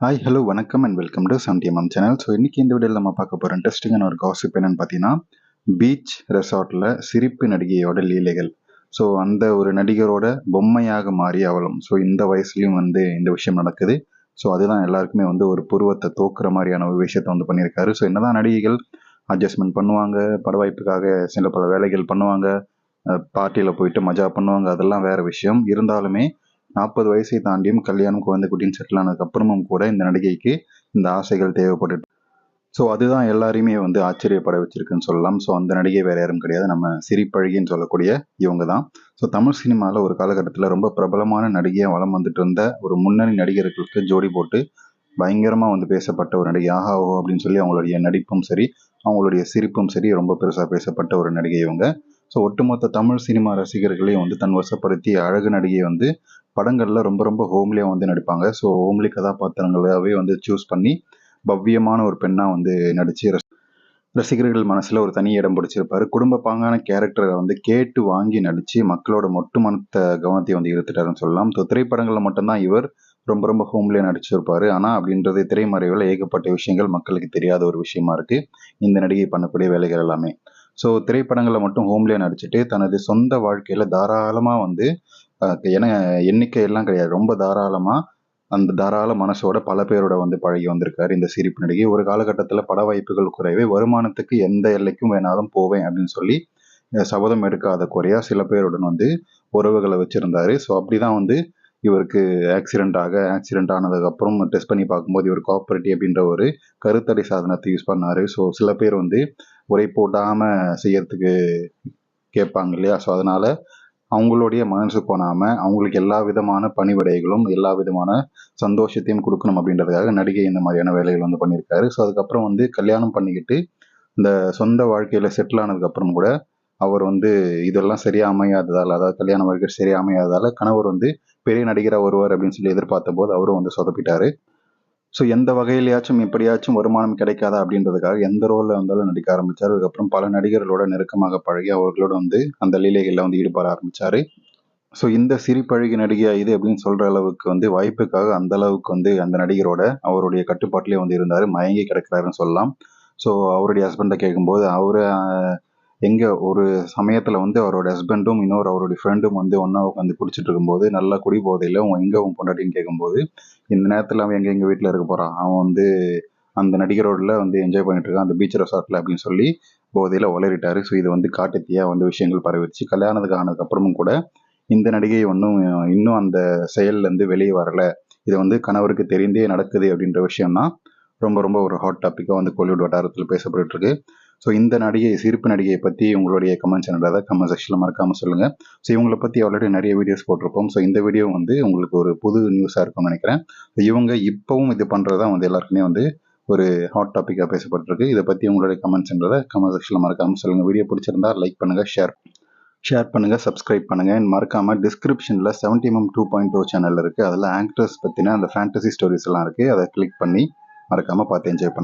Hi hello வணக்கம் and welcome to சம்டிஎம்எம் channel so இன்றைக்கி இந்த வீடியோவில் நம்ம பார்க்க போகிற இன்ட்ரெஸ்டிங்கான ஒரு காசிப் என்னன்னு பார்த்தீங்கன்னா பீச் ரெசார்ட்டில் சிரிப்பு நடிகையோட லீலைகள். ஸோ அந்த ஒரு நடிகரோட பொம்மையாக மாறி அவளும் ஸோ இந்த வயசுலையும் வந்து இந்த விஷயம் நடக்குது. ஸோ அதுதான் எல்லாருக்குமே வந்து ஒரு புருவத்தை தோக்குற மாதிரியான ஒரு விஷயத்தை வந்து பண்ணியிருக்காரு. ஸோ என்னதான் நடிகைகள் அட்ஜஸ்ட்மெண்ட் பண்ணுவாங்க பட வாய்ப்புக்காக சில பல வேலைகள் பண்ணுவாங்க பார்ட்டியில் போயிட்டு மஜா பண்ணுவாங்க அதெல்லாம் வேறு விஷயம். இருந்தாலுமே நாற்பது வயசை தாண்டியும் கல்யாணம் குழந்தை குட்டின்னு செட்டில் ஆனதுக்கு அப்புறமும் கூட இந்த நடிகைக்கு இந்த ஆசைகள் தேவைப்பட்டு ஸோ அதுதான் எல்லாரையுமே வந்து ஆச்சரியப்பட வச்சிருக்குன்னு சொல்லலாம். ஸோ அந்த நடிகை வேற யாரும் கிடையாது. நம்ம சிரிப்பழகின்னு சொல்லக்கூடிய இவங்க தான். ஸோ தமிழ் சினிமாவில் ஒரு காலகட்டத்தில் ரொம்ப பிரபலமான நடிகையாக வளம் வந்துட்டு இருந்த ஒரு முன்னணி நடிகர்களுக்கு ஜோடி போட்டு பயங்கரமாக வந்து பேசப்பட்ட ஒரு நடிகை. ஆஹா ஓ அப்படின்னு சொல்லி அவங்களுடைய நடிப்பும் சரி அவங்களுடைய சிரிப்பும் சரி ரொம்ப பெருசாக பேசப்பட்ட ஒரு நடிகை இவங்க. ஸோ ஒட்டுமொத்த தமிழ் சினிமா ரசிகர்களையும் வந்து தன் வசப்படுத்தி அழகு நடிகை வந்து படங்களில் ரொம்ப ரொம்ப ஹோம்லியாக வந்து நடிப்பாங்க. ஸோ ஹோம்லி கதாபாத்திரங்களாகவே வந்து சூஸ் பண்ணி பவ்யமான ஒரு பெண்ணாக வந்து நடித்து ரசிகர்கள் மனசில் ஒரு தனி இடம் பிடிச்சிருப்பாரு. குடும்ப பாங்கான கேரக்டரை வந்து கேட்டு வாங்கி நடித்து மக்களோட மொட்டுமொத்த கவனத்தை வந்து ஈர்த்துட்டாருன்னு சொல்லலாம். ஸோ திரைப்படங்களில் மட்டும்தான் இவர் ரொம்ப ரொம்ப ஹோம்லியாக நடிச்சிருப்பாரு. ஆனால் அப்படின்றது திரைமறைவில் ஏகப்பட்ட விஷயங்கள் மக்களுக்கு தெரியாத ஒரு விஷயமா இருக்குது இந்த நடிகை பண்ணக்கூடிய வேலைகள் எல்லாமே. ஸோ திரைப்படங்களில் மட்டும் ஹோம்லே நடிச்சுட்டு தனது சொந்த வாழ்க்கையில் தாராளமாக வந்து ஏன்னா எண்ணிக்கை எல்லாம் கிடையாது. ரொம்ப தாராளமாக அந்த தாராள மனசோட பல பேரோட வந்து பழகி வந்திருக்காரு இந்த சிரிப்பு நடிகை. ஒரு காலகட்டத்தில் பட வாய்ப்புகள் குறைவே வருமானத்துக்கு எந்த எல்லைக்கும் வேணாலும் போவேன் அப்படின்னு சொல்லி சபதம் எடுக்காத குறையா சில பேருடன் வந்து உறவுகளை வச்சுருந்தாரு. ஸோ அப்படி தான் வந்து இவருக்கு ஆக்சிடென்ட் ஆக ஆக்சிடென்ட் ஆனதுக்கப்புறம் டெஸ்ட் பண்ணி பார்க்கும்போது இவர் காப்பரேட்டிவ் அப்படின்ற ஒரு கருத்தடை சாதனத்தை யூஸ் பண்ணார். ஸோ சில பேர் வந்து உரை போடாமல் செய்யறதுக்கு கேட்பாங்க இல்லையா? ஸோ அதனால் அவங்களுடைய மனசு போனாமல் அவங்களுக்கு எல்லா விதமான பணிவிடைகளும் எல்லா விதமான சந்தோஷத்தையும் கொடுக்கணும் அப்படின்றதுக்காக நடிகை இந்த மாதிரியான வேலைகள் வந்து பண்ணியிருக்காரு. ஸோ அதுக்கப்புறம் வந்து கல்யாணம் பண்ணிக்கிட்டு இந்த சொந்த வாழ்க்கையில் செட்டில் ஆனதுக்கப்புறம் கூட அவர் வந்து இதெல்லாம் சரியா அமையாததால் அதாவது கல்யாண வாழ்க்கை சரியா அமையாததால் கணவர் வந்து பெரிய நடிகராக வருவார் அப்படின்னு சொல்லி எதிர்பார்த்த போது அவரும் வந்து சொதப்பிட்டாரு. ஸோ எந்த வகையிலையாச்சும் எப்படியாச்சும் வருமானம் கிடைக்காதா அப்படின்றதுக்காக எந்த ரோலில் வந்தாலும் நடிக்க ஆரம்பித்தார் அதுக்கப்புறம் பல நடிகர்களோட நெருக்கமாக பழகி அவர்களோட வந்து அந்த லீலைகளில் வந்து ஈடுபட ஆரம்பித்தார் ஸோ இந்த சிரிப்பழகி நடிகையா இது அப்படின்னு சொல்கிற அளவுக்கு வந்து வாய்ப்புக்காக அந்த அளவுக்கு வந்து அந்த நடிகரோட அவருடைய கட்டுப்பாட்டிலே வந்து இருந்தார். மயங்கி கிடக்கிறாருன்னு சொல்லலாம். ஸோ அவருடைய ஹஸ்பண்டை கேட்கும்போது அவர் எங்கே ஒரு சமயத்தில் வந்து அவரோட ஹஸ்பண்டும் இன்னொரு அவருடைய ஃப்ரெண்டும் வந்து ஒன்றா உட்காந்து குடிச்சிட்டு இருக்கும்போது நல்லா குடி போதையில் அவன் எங்கே அவன் பொண்டாட்டின்னு கேட்கும்போது இந்த நேரத்தில் அவன் எங்கே எங்கள் வீட்டில் இருக்க போகிறான் அவன் வந்து அந்த நடிகரோடில் வந்து என்ஜாய் பண்ணிட்டு இருக்கான் அந்த பீச் ரெசார்ட்டில் அப்படின்னு சொல்லி போதையில் உளறிட்டாரு. ஸோ இது வந்து காட்டுத்தியாக வந்து விஷயங்கள் பரவிடுச்சு. கல்யாணத்துக்கு ஆனதுக்கப்புறமும் கூட இந்த நடிகை ஒன்றும் இன்னும் அந்த செயல்லேருந்து வெளியே வரலை. இது வந்து கணவருக்கு தெரிந்தே நடக்குது அப்படின்ற விஷயம்னா ரொம்ப ரொம்ப ஒரு ஹாட் டாப்பிக்காக வந்து கோலிவுட் வட்டாரத்தில் பேசப்பட்டு இருக்கு. ஸோ இந்த நடிகை சிரிப்பு நடிகையை பற்றி உங்களுடைய கமெண்ட்ஸ் என்னடாத கமெண்ட் செக்ஷனில் மறக்காமல் சொல்லுங்கள் ஸோ இவங்களை பற்றி ஆல்ரெடி நிறைய வீடியோஸ் போட்டிருப்போம். ஸோ இந்த வீடியோ வந்து உங்களுக்கு ஒரு புது நியூஸாக இருக்கும்னு நினைக்கிறேன். ஸோ இவங்க இப்போவும் இது பண்ணுறது தான் வந்து எல்லாருக்குமே வந்து ஒரு ஹாட் டாப்பிக்காக பேசப்பட்டிருக்கு. இதை பற்றி உங்களுடைய கமெண்ட்ஸ்ன்றதை கமெண்ட் செக்ஷனில் மறக்காமல் சொல்லுங்கள் வீடியோ பிடிச்சிருந்தா லைக் பண்ணுங்கள் ஷேர் ஷேர் பண்ணுங்கள் சப்ஸ்கிரைப் பண்ணுங்கள் மறக்காமல் டிஸ்கிரிப்ஷனில் seventy M two point two channel இருக்குது அதில் ஆங்க்டர்ஸ் பற்றின அந்த ஃபேண்டசி ஸ்டோரிஸ் எல்லாம் இருக்குது அதை கிளிக் பண்ணி மறக்காமல் பார்த்து என்ஜாய் பண்ணுங்கள்